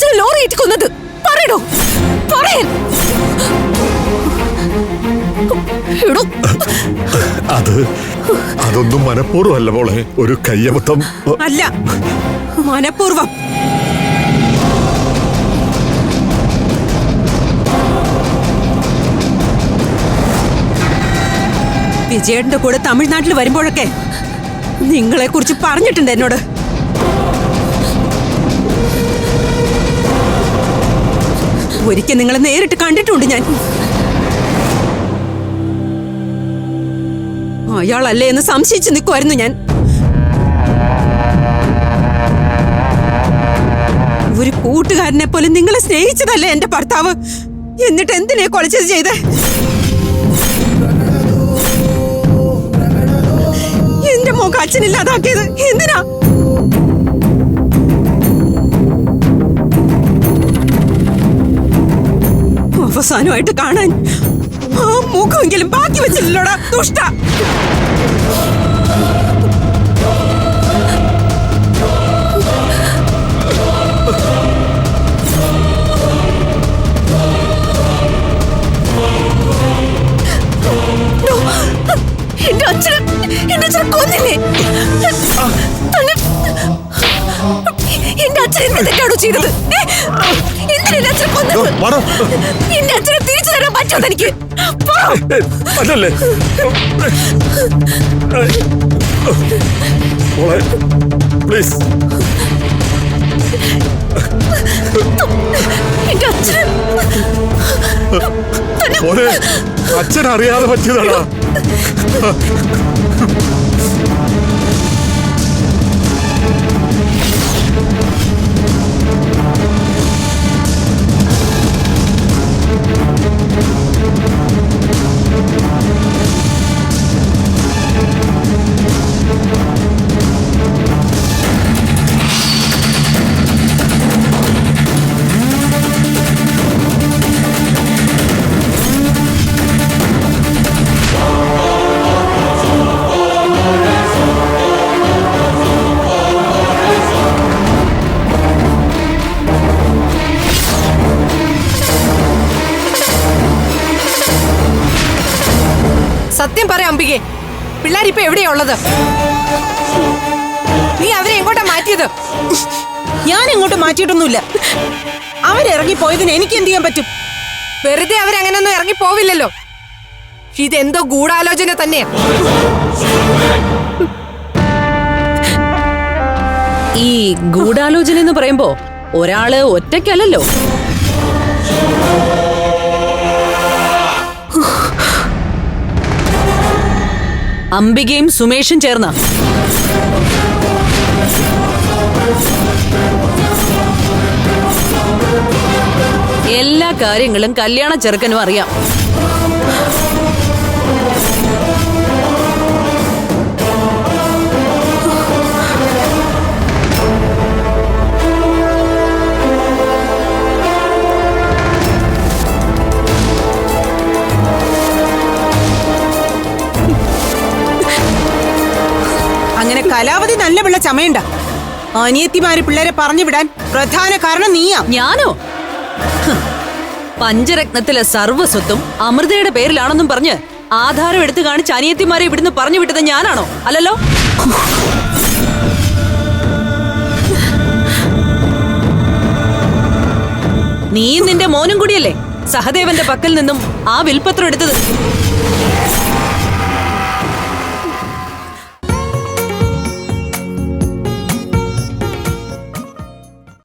ചെയ്തത് പറയടോ. പറയാൻ. അത് അതൊന്നും മനഃപൂർവമല്ല മോളെ. ഒരു കയ്യമത്തം അല്ല. മനഃപൂർവം വിജയേട്ടന്റെ കൂടെ തമിഴ്നാട്ടിൽ വരുമ്പോഴൊക്കെ നിങ്ങളെ കുറിച്ച് പറഞ്ഞിട്ടുണ്ട് എന്നോട്. ഒരിക്കൽ നിങ്ങളെ നേരിട്ട് കണ്ടിട്ടുണ്ട് ഞാൻ. അയാളല്ലേ എന്ന് സംശയിച്ച് നിൽക്കുമായിരുന്നു ഞാൻ. ഒരു കൂട്ടുകാരനെ പോലെ നിങ്ങളെ സ്നേഹിച്ചതല്ലേ എന്റെ ഭർത്താവ്? എന്നിട്ട് എന്തിനെ കൊലച്ചത് ചെയ്ത്? എന്റെ മുഖം അച്ഛനില്ലാതാക്കിയത് എന്തിനാ? അവസാനമായിട്ട് കാണാൻ ആ മുഖമെങ്കിലും ബാക്കി വെച്ചില്ലല്ലോടാ ദുഷ്ട. ചെയ്തത്? എന്തിനാ എന്റെ അച്ഛനെ കൊന്നത്? വാടാ. എന്റെ അച്ഛനെ തിരിച്ചു തരാൻ പറ്റുമോ തനിക്ക്? പറ. അല്ലല്ലേ. മോളെ പ്ലീസ്. എന്റെ അച്ഛൻ. അറിയാതെ പറ്റിയതാടാ. സത്യം പറ അമ്പികെ. പിള്ളേരിപ്പോ എവിടെയാ ഉള്ളത്? നീ അവരെ എങ്ങോട്ടാ മാറ്റിയത്? ഞാൻ എങ്ങോട്ട് മാറ്റിയിട്ടൊന്നുമില്ല. അവരിറങ്ങി പോയതിന് എനിക്ക് എന്ത് ചെയ്യാൻ പറ്റും? വെറുതെ അവരങ്ങനൊന്നും ഇറങ്ങി പോവില്ലല്ലോ. ഇതെന്തോ ഗൂഢാലോചന തന്നെയാ. ഈ ഗൂഢാലോചന എന്ന് പറയുമ്പോ ഒരാൾ ഒറ്റയ്ക്കല്ലല്ലോ. അംബികയും സുമേഷും ചേർന്ന. എല്ലാ കാര്യങ്ങളും കല്യാണ ചെറുക്കനും അറിയാം. അങ്ങനെ കലാവധി നല്ല പിള്ള ചമയണ്ട. അനിയത്തിമാര് പിള്ളേരെ പറഞ്ഞു വിടാൻ പ്രധാന കാരണം നീയാ. ഞാനോ. പഞ്ചരത്നത്തിലെ സർവസ്വത്തും അമൃതയുടെ പേരിലാണെന്നും പറഞ്ഞ് ആധാരം എടുത്തു കാണിച്ച് അനിയത്തിമാരെ ഇവിടുന്ന് പറഞ്ഞു വിട്ടത് ഞാനാണോ? അല്ലല്ലോ? നീ നിന്റെ മോനും കൂടിയല്ലേ? സഹദേവന്റെ പക്കൽ നിന്നും ആ വിൽപത്രം എടുത്തത്.